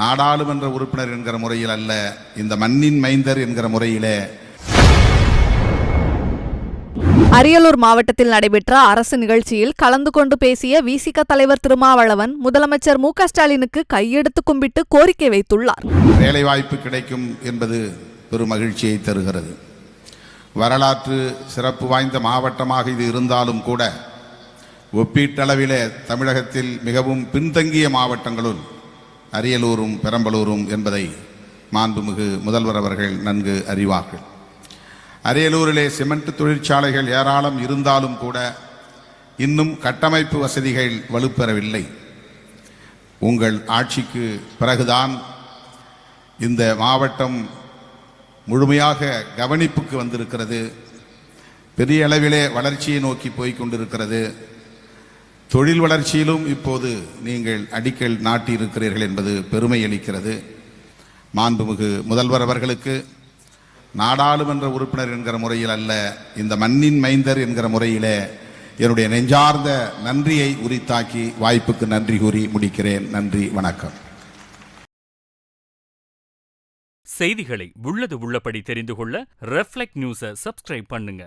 நாடாளுமன்ற உறுப்பினர் என்கிற முறையில் அல்ல இந்த மண்ணின் மைந்தர் என்கிற முறையிலே. அரியலூர் மாவட்டத்தில் நடைபெற்ற அரசு நிகழ்ச்சியில் கலந்து கொண்டு பேசிய விசிக தலைவர் திருமாவளவன் முதலமைச்சர் மு ஸ்டாலினுக்கு கையெடுத்து கும்பிட்டு கோரிக்கை வைத்துள்ளார். வேலைவாய்ப்பு கிடைக்கும் என்பது பெரும் மகிழ்ச்சியை தருகிறது. வரலாற்று சிறப்பு வாய்ந்த மாவட்டமாக இது இருந்தாலும் கூட ஒப்பீட்டளவிலே தமிழகத்தில் மிகவும் பின்தங்கிய மாவட்டங்களுள் அரியலூரும் பெரம்பலூரும் என்பதை மாண்புமிகு முதல்வர் அவர்கள் நன்கு அறிவார்கள். அரியலூரிலே சிமெண்ட் தொழிற்சாலைகள் ஏராளம் இருந்தாலும் கூட இன்னும் கட்டமைப்பு வசதிகள் வலுப்பெறவில்லை. உங்கள் ஆட்சிக்கு பிறகுதான் இந்த மாவட்டம் முழுமையாக கவனிப்புக்கு வந்திருக்கிறது. பெரிய அளவிலே வளர்ச்சியை நோக்கி போய்க் கொண்டிருக்கிறது. தொழில் வளர்ச்சியிலும் இப்போது நீங்கள் அடிக்கல் நாட்டியிருக்கிறீர்கள் என்பது பெருமை அளிக்கிறது. மாண்புமிகு முதல்வர் அவர்களுக்கு நாடாளுமன்ற உறுப்பினர் என்கிற முறையில் அல்ல இந்த மண்ணின் மைந்தர் என்கிற முறையிலே என்னுடைய நெஞ்சார்ந்த நன்றியை உரித்தாக்கி வாய்ப்புக்கு நன்றி கூறி முடிக்கிறேன். நன்றி வணக்கம். செய்திகளை உள்ளது உள்ளபடி தெரிந்து கொள்ள ரெஃப்ளெக்ட் நியூஸை சப்ஸ்கிரைப் பண்ணுங்க.